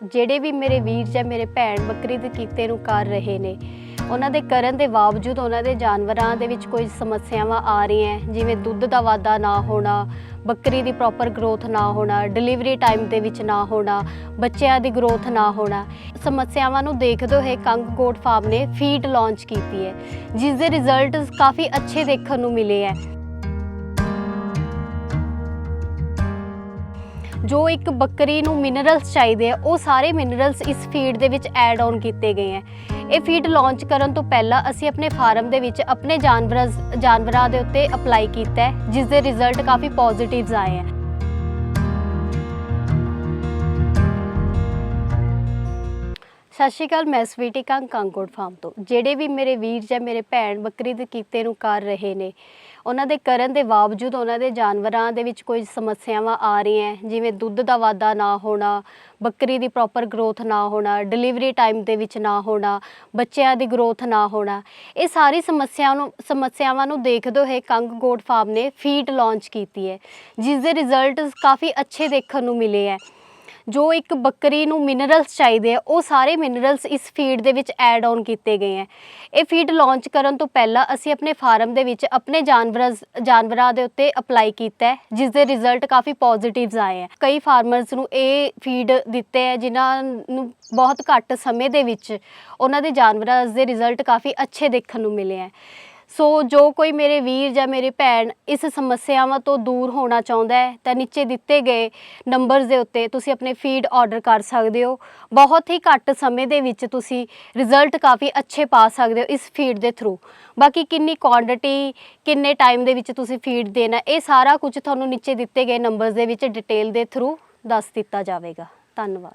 ਜਿਹੜੇ ਵੀ ਮੇਰੇ ਵੀਰ ਜਾਂ ਮੇਰੇ ਭੈਣ ਬੱਕਰੀ ਦੇ ਕੀਤੇ ਨੂੰ ਕਰ ਰਹੇ ਨੇ, ਉਹਨਾਂ ਦੇ ਕਰਨ ਦੇ ਬਾਵਜੂਦ ਉਹਨਾਂ ਦੇ ਜਾਨਵਰਾਂ ਦੇ ਵਿੱਚ ਕੋਈ ਸਮੱਸਿਆਵਾਂ ਆ ਰਹੀਆਂ ਜਿਵੇਂ ਦੁੱਧ ਦਾ ਵਾਧਾ ਨਾ ਹੋਣਾ, ਬੱਕਰੀ ਦੀ ਪ੍ਰੋਪਰ ਗਰੋਥ ਨਾ ਹੋਣਾ ਡਿਲੀਵਰੀ ਟਾਈਮ ਦੇ ਵਿੱਚ ਨਾ ਹੋਣਾ, ਬੱਚਿਆਂ ਦੀ ਗਰੋਥ ਨਾ ਹੋਣਾ। ਸਮੱਸਿਆਵਾਂ ਨੂੰ ਦੇਖਦੇ ਹੋਏ ਕੰਗ ਗੋਟ ਫਾਰਮ ਨੇ ਫੀਡ ਲਾਂਚ ਕੀਤੀ ਹੈ ਜਿਸ ਦੇ ਰਿਜ਼ਲਟਸ ਕਾਫੀ ਅੱਛੇ ਦੇਖਣ ਨੂੰ ਮਿਲੇ ਹੈ। ਜੋ ਇੱਕ ਬੱਕਰੀ ਨੂੰ ਮਿਨਰਲਸ ਚਾਹੀਦੇ ਆ, ਉਹ ਸਾਰੇ ਮਿਨਰਲਸ ਇਸ ਫੀਡ ਦੇ ਵਿੱਚ ਐਡ ਆਨ ਕੀਤੇ ਗਏ ਹੈ ਇਹ ਫੀਡ ਲਾਂਚ ਕਰਨ ਤੋਂ ਪਹਿਲਾਂ ਅਸੀਂ ਆਪਣੇ ਫਾਰਮ ਦੇ ਵਿੱਚ ਆਪਣੇ ਜਾਨਵਰਾਂ ਜਾਨਵਰਾਂ ਦੇ ਉੱਤੇ ਅਪਲਾਈ ਕੀਤਾ ਹੈ ਜਿਸ ਦੇ ਰਿਜ਼ਲਟ ਕਾਫੀ ਪੋਜ਼ਿਟਿਵਸ ਆਏ ਹੈ ਸਤਿ ਸ਼੍ਰੀ ਅਕਾਲ, ਮੈਂ ਸਵੀਟੀ ਕੰਗ, ਕੰਗੋੜ ਫਾਰਮ ਤੋਂ। ਜਿਹੜੇ ਵੀ ਮੇਰੇ ਵੀਰ ਜਾਂ ਮੇਰੇ ਭੈਣ ਬੱਕਰੀ ਦੇ ਕੀਤੇ ਨੂੰ ਕਰ ਰਹੇ ਨੇ, ਉਹਨਾਂ ਦੇ ਕਰਨ ਦੇ ਬਾਵਜੂਦ ਉਹਨਾਂ ਦੇ ਜਾਨਵਰਾਂ ਦੇ ਵਿੱਚ ਕੋਈ ਸਮੱਸਿਆਵਾਂ ਆ ਰਹੀਆਂ ਜਿਵੇਂ ਦੁੱਧ ਦਾ ਵਾਧਾ ਨਾ ਹੋਣਾ, ਬੱਕਰੀ ਦੀ ਪ੍ਰੋਪਰ ਗਰੋਥ ਨਾ ਹੋਣਾ ਡਿਲੀਵਰੀ ਟਾਈਮ ਦੇ ਵਿੱਚ ਨਾ ਹੋਣਾ, ਬੱਚਿਆਂ ਦੀ ਗਰੋਥ ਨਾ ਹੋਣਾ, ਇਹ ਸਾਰੀ ਸਮੱਸਿਆ ਨੂੰ, ਸਮੱਸਿਆਵਾਂ ਨੂੰ ਦੇਖਦੇ ਹੋਏ ਕੰਗ ਗੋਡ ਫਾਰਮ ਨੇ ਫੀਡ ਲਾਂਚ ਕੀਤੀ ਹੈ। ਜਿਸ ਦੇ ਰਿਜ਼ਲਟਸ ਕਾਫੀ ਅੱਛੇ ਦੇਖਣ ਨੂੰ ਮਿਲੇ ਹੈ। ਜੋ ਇੱਕ ਬੱਕਰੀ ਨੂੰ ਮਿਨਰਲਸ ਚਾਹੀਦੇ ਆ, ਉਹ ਸਾਰੇ ਮਿਨਰਲਸ ਇਸ ਫੀਡ ਦੇ ਵਿੱਚ ਐਡ ਆਨ ਕੀਤੇ ਗਏ ਹੈ ਇਹ ਫੀਡ ਲਾਂਚ ਕਰਨ ਤੋਂ ਪਹਿਲਾਂ ਅਸੀਂ ਆਪਣੇ ਫਾਰਮ ਦੇ ਵਿੱਚ ਆਪਣੇ ਜਾਨਵਰਾਂ ਜਾਨਵਰਾਂ ਦੇ ਉੱਤੇ ਅਪਲਾਈ ਕੀਤਾ ਹੈ, ਜਿਸ ਦੇ ਰਿਜ਼ਲਟ ਕਾਫੀ ਪੋਜ਼ਿਟਿਵਸ ਆਏ ਹੈ ਕਈ ਫਾਰਮਰਸ ਨੂੰ ਇਹ ਫੀਡ ਦਿੱਤੇ ਹੈ ਜਿਨ੍ਹਾਂ ਨੂੰ ਬਹੁਤ ਘੱਟ ਸਮੇਂ ਦੇ ਵਿੱਚ ਉਹਨਾਂ ਦੇ ਜਾਨਵਰਾਂ ਦੇ ਰਿਜ਼ਲਟ ਕਾਫੀ ਅੱਛੇ ਦੇਖਣ ਨੂੰ ਮਿਲੇ ਹੈ ਸੋ ਜੋ ਕੋਈ ਮੇਰੇ ਵੀਰ ਜਾਂ ਮੇਰੇ ਭੈਣ ਇਸ ਸਮੱਸਿਆਵਾਂ ਤੋਂ ਦੂਰ ਹੋਣਾ ਚਾਹੁੰਦਾ ਹੈ, ਤਾਂ ਨੀਚੇ ਦਿੱਤੇ ਗਏ ਨੰਬਰਸ ਦੇ ਉੱਤੇ ਤੁਸੀਂ ਆਪਣੇ ਫੀਡ ਆਰਡਰ ਕਰ ਸਕਦੇ ਹੋ। ਬਹੁਤ ਹੀ ਘੱਟ ਸਮੇਂ ਦੇ ਵਿੱਚ ਤੁਸੀਂ ਰਿਜ਼ਲਟ ਕਾਫੀ ਅੱਛੇ ਪਾ ਸਕਦੇ ਹੋ ਇਸ ਫੀਡ ਦੇ ਥਰੂ ਬਾਕੀ ਕਿੰਨੀ ਕੁਆਂਟੀਟੀ ਕਿੰਨੇ ਟਾਈਮ ਦੇ ਵਿੱਚ ਤੁਸੀਂ ਫੀਡ ਦੇਣਾ, ਇਹ ਸਾਰਾ ਕੁਝ ਤੁਹਾਨੂੰ ਨੀਚੇ ਦਿੱਤੇ ਗਏ ਨੰਬਰਸ ਦੇ ਵਿੱਚ ਡਿਟੇਲ ਦੇ ਥਰੂ ਦੱਸ ਦਿੱਤਾ ਜਾਵੇਗਾ। ਧੰਨਵਾਦ।